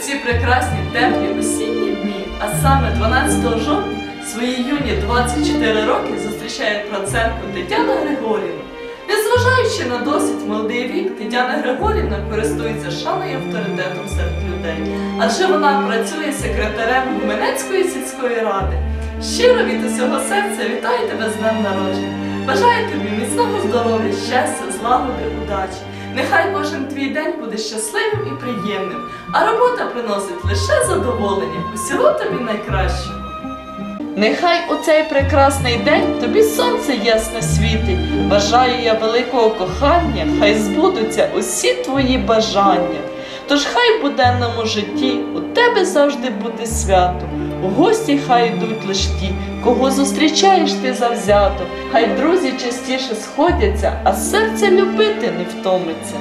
ці прекрасні теплі осінні дні, а саме 12 жовтня, свої юні 24 роки зустрічає процентку Тетяна Григорівна. Незважаючи на досить молодий вік, Тетяна Григорівна користується шаною авторитетом серед людей, адже вона працює секретарем Гуменецької сільської ради. Щиро від усього серця вітаю тебе з днем народження. Бажаю тобі міцного здоров'я, щастя, злагоди, удачі. Нехай кожен твій день буде щасливим і приємним, а робота приносить лише задоволення. Усього тобі найкращого. Нехай у цей прекрасний день тобі сонце ясно світить. Бажаю я великого кохання, хай збудуться усі твої бажання. Тож хай в буденному житті у тебе завжди буде свято. Гості хай йдуть лиш ті, кого зустрічаєш ти завзято. Хай друзі частіше сходяться, а серце любити не втомиться.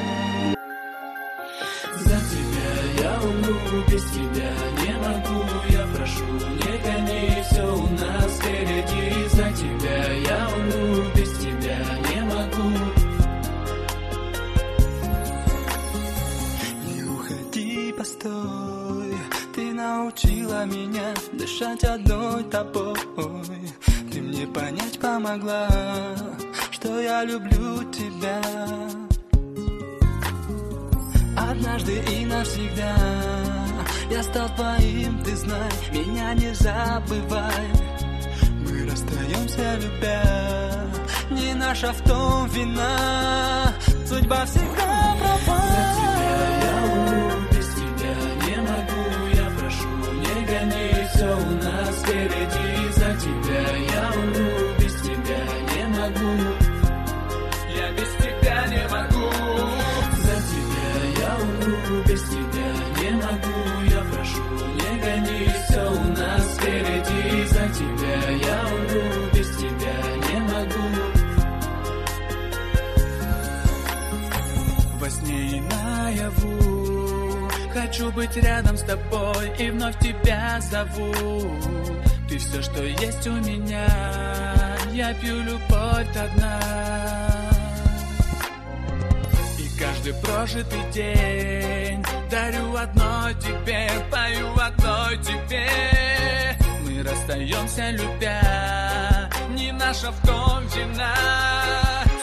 За тебя я умру, без тебя не могу Я прошу, не гони, все у нас впереди За тебя я умру, научила меня дышать одной тобой. Ты мне понять помогла, что я люблю тебя. Однажды и навсегда Я стал твоим, ты знай Меня не забывай. Мы расстаемся, любя Не наша в том вина. Судьба всегда права я без тебя не могу. За тебя я умру, без тебя не могу. Я прошу, не гони, все у нас впереди. За тебя я умру, без тебя не могу. Во сне и наяву. Хочу быть рядом с тобой и вновь тебя зову. Ты все, что есть у меня Я пью любовь до дна. И каждый прожитый день Дарю одной тебе, пою одной тебе. Мы расстаемся, любя Не наша в том вина.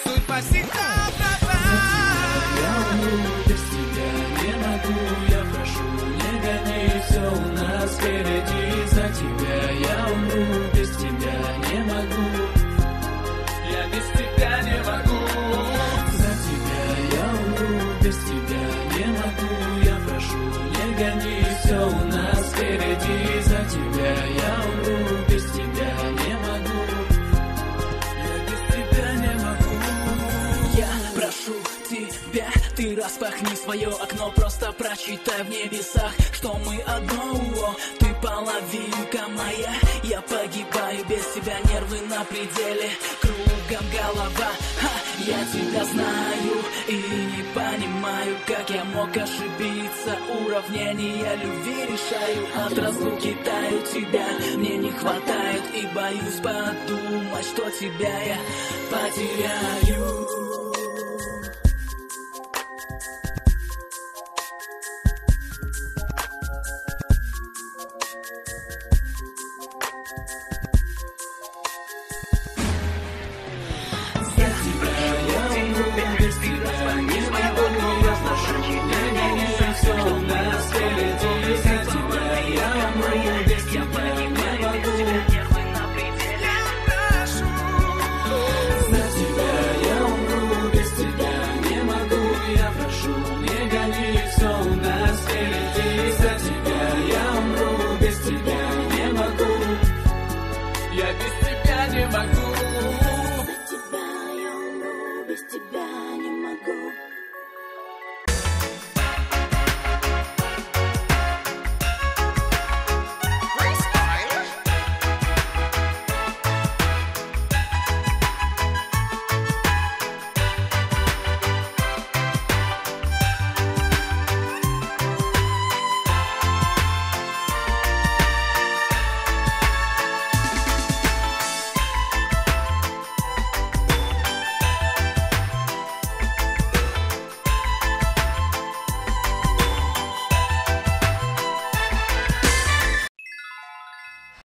Судьба всегда права. Я без тебя не могу. Я прошу, не гони, все распахни свое окно Просто прочитай в небесах, что мы одно. Ты половинка моя, я погибаю без тебя Нервы на пределе, кругом голова. Ха, Я тебя знаю и не понимаю Как я мог ошибиться, уравнения любви решаю От разлуки таю тебя, мне не хватает И боюсь подумать, что тебя я потеряю За